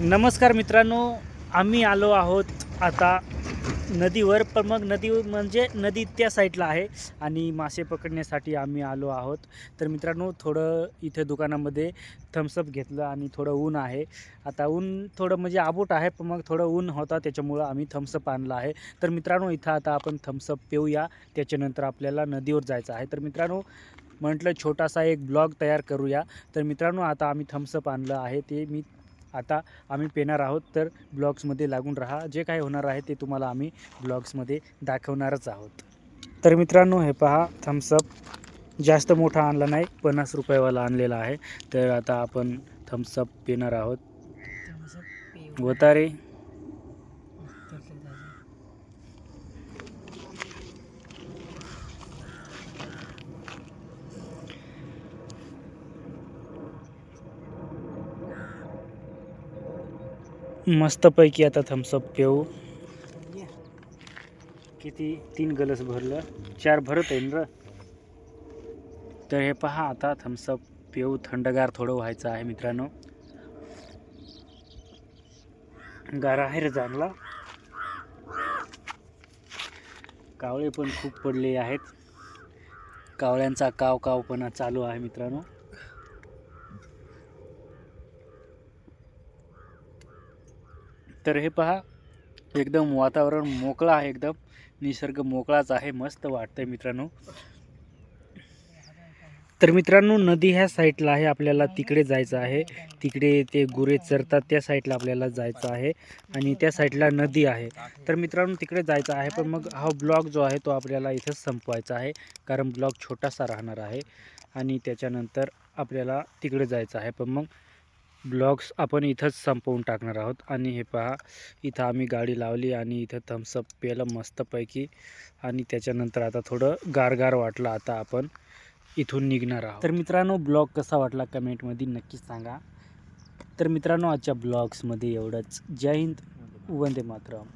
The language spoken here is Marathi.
नमस्कार मित्रांनो आम्ही आलो आहोत आता नदीवर पण मग नदी म्हणजे नदी त्या साईडला आहे आणि मासे पकडण्यासाठी आम्ही आलो आहोत. तर मित्रांनो थोडं इथे दुकानामध्ये थम्सअप घेतलं आणि थोडं ऊन आहे. आता ऊन थोडं म्हणजे आबूट आहे पण मग थोडं ऊन होता त्याच्यामुळं आम्ही थम्सअप आणलं आहे. तर मित्रांनो इथं आता आपण थम्सअप पिऊया त्याच्यानंतर आपल्याला नदीवर जायचं आहे. तर मित्रांनो म्हटलं छोटासा एक ब्लॉग तयार करूया. तर मित्रांनो आता आम्ही थम्सअप आणलं आहे ते मी आता आम्ही पेणार आहोत तर ब्लॉग्समध्ये लागून राहा. जे काय होणार आहे ते तुम्हाला आम्ही ब्लॉग्समध्ये दाखवणारच आहोत. तर मित्रांनो हे पहा थम्सअप जास्त मोठा आणला नाही पन्नास रुपयावाला आणलेला आहे. तर आता आपण थम्सअप पिणार आहोत. होता मस्तपैकी आता थम्सअप पिऊ किती? तीन गलस भरलं. चार भरत आहे ना तर हे पहा आता थम्सअप पिऊ. थंडगार थोडं व्हायचं आहे मित्रांनो. गार आहे रे चांगला. कावळे पण खूप पडले आहेत. कावळ्यांचा काव कावपणा चालू आहे मित्रांनो. तर हे पहा एकदम वातावरण मोकळं आहे एकदम. निसर्ग मोकळाच आहे मस्त वाटतंय मित्रांनो. तर मित्रांनो नदी ह्या साईडला आहे आपल्याला तिकडे जायचं आहे. तिकडे ते गुरे चरतात त्या साईडला आपल्याला जायचं आहे आणि त्या साईडला नदी आहे. तर मित्रांनो तिकडे जायचं आहे पण मग हा ब्लॉग जो आहे तो आपल्याला इथंच संपवायचा आहे कारण ब्लॉग छोटासा राहणार आहे आणि त्याच्यानंतर आपल्याला तिकडे जायचं आहे. पण मग ब्लॉग्स आपण इथंच संपवून टाकणार आहोत. आणि हे पहा इथं आम्ही गाडी लावली आणि इथं थम्सअप प्यायलं मस्तपैकी. आणि त्याच्यानंतर आता थोडं गारगार वाटलं आता आपण इथून निघणार आहोत. तर मित्रांनो ब्लॉग कसा वाटला कमेंटमध्ये नक्कीच सांगा. तर मित्रांनो आजच्या ब्लॉग्समध्ये एवढंच. जय हिंद. वंदे मातरम.